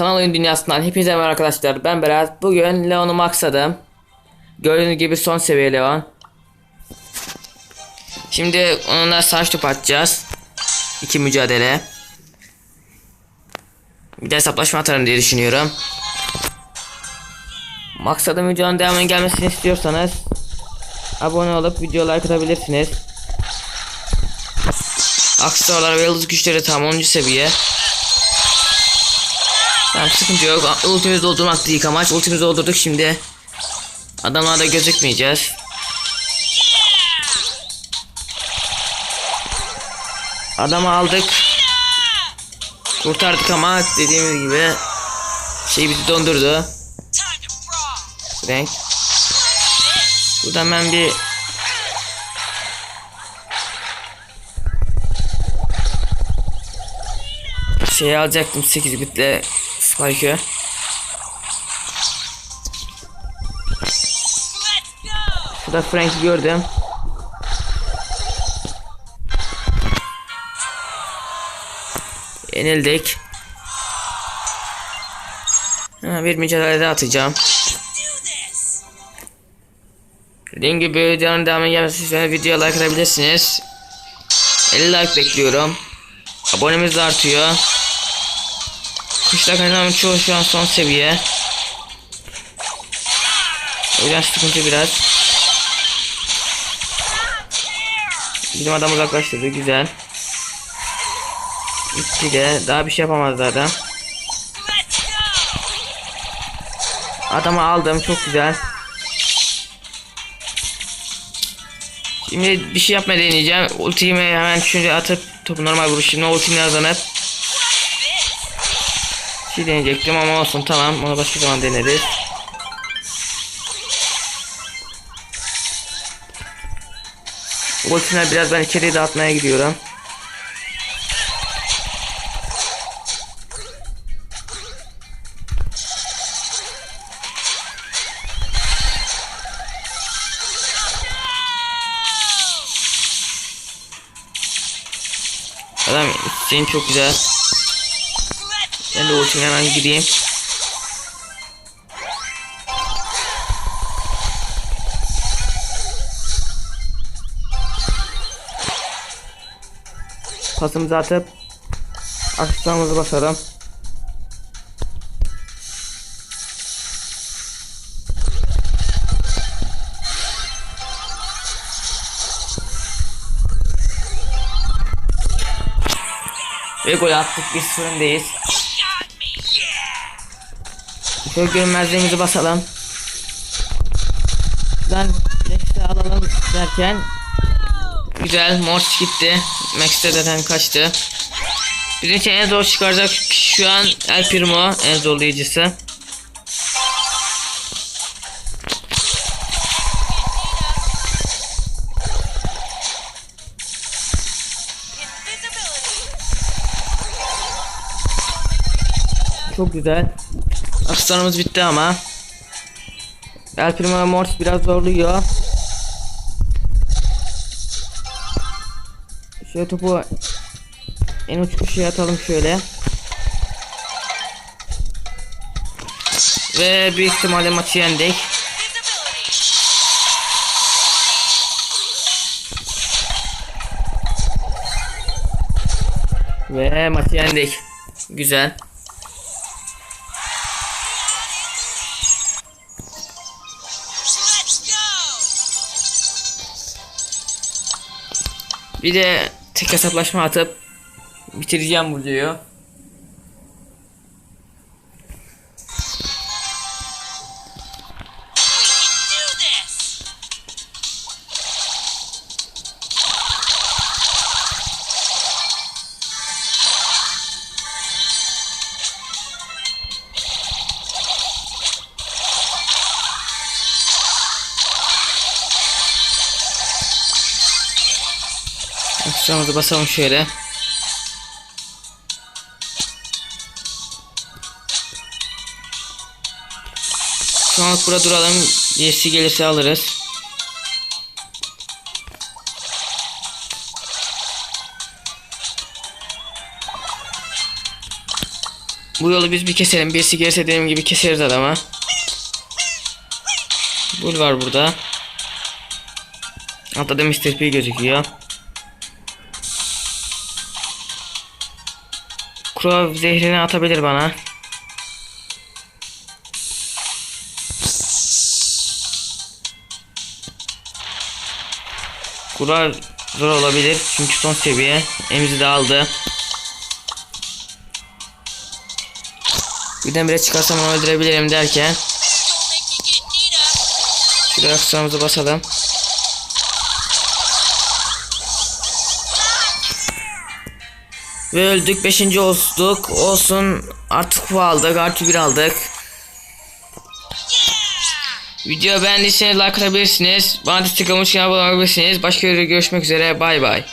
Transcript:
Sanal oyun dünyasından hepinize merhaba arkadaşlar. Ben Berat. Bugün Leon'u maksadım. Gördüğünüz gibi son seviye Leon. Şimdi onunla saç top atacağız. İki mücadele. Bir de hesaplaşma atarım diye düşünüyorum. Maksadım videonun devamının gelmesini istiyorsanız abone olup video like atabilirsiniz. Aksesuarlar ve yıldız güçleri tam 10. seviye. Tamam sıkıntı yok. Ultimizi doldurmak değil amaç. Ultimizi doldurduk şimdi. Adamlarda gözükmeyeceğiz. Adamı aldık. Kurtardık ama dediğimiz gibi şey bizi dondurdu. Frank. Buradan ben bir şey alacaktım 8 bitle Spike'ı. Şurada Frank'i gördüm. Yenildik. Ha, bir mücadele daha atacağım. Dediğim gibi videonun devamı gelmesi için videoya like atabilirsiniz. 50 like bekliyorum. Abonemiz de artıyor. Kışla kaynağımın çoğu şu an son seviye. O yüzden sıkıntı biraz. Bizim adam uzaklaştırdı güzel. Gitti de daha bir şey yapamaz zaten. Adamı aldım çok güzel. Şimdi bir şey yapmaya deneyeceğim. Ultimi hemen şöyle atıp topu normal vuruşumla ultimi kazanıp şey deneyecektim ama olsun tamam onu başka zaman deneriz. Ultimle biraz ben içeriye dağıtmaya gidiyorum. Adam senin çok güzel. Ben de ultimi hemen gideyim. Pasımızı atıp aksesuarımızı basalım. Ve gol attık bir fırındayız. Şöyle görünmezliğimizi basalım. Şuradan Max'e alalım derken Güzel Mortis gitti. Max de zaten kaçtı. İçin en zor çıkaracak şu an El Primo en zorlayıcısı. Çok güzel. Aslanımız bitti ama. El Primo ve Mortis biraz zorluyor. Şöyle topu en uç köşeye atalım şöyle. Ve büyük ihtimalle maçı yendik. Ve maçı yendik. Güzel. Bir de tek hesaplaşma atıp bitireceğim bu videoyu. Aksamızı basalım şöyle. Şu an burada duralım. Birisi gelirse alırız. Bu yolu biz bir keselim. Birisi gelirse dediğim gibi keseriz adamı. Bul var burada. Altta da Mr. P gözüküyor. Kuro zehrini atabilir bana. Kura zor olabilir çünkü son seviye. Emzi de aldı. Birdenbire çıkarsam onu öldürebilirim derken Şuraya basalım. Ve öldük. Beşinci olduk. Olsun. Artık kupa aldık. Artı bir aldık. Video beğendiyseniz like atabilirsiniz. Bana destek olmak için abone olabilirsiniz. Başka videoda görüşmek üzere. Bay bay.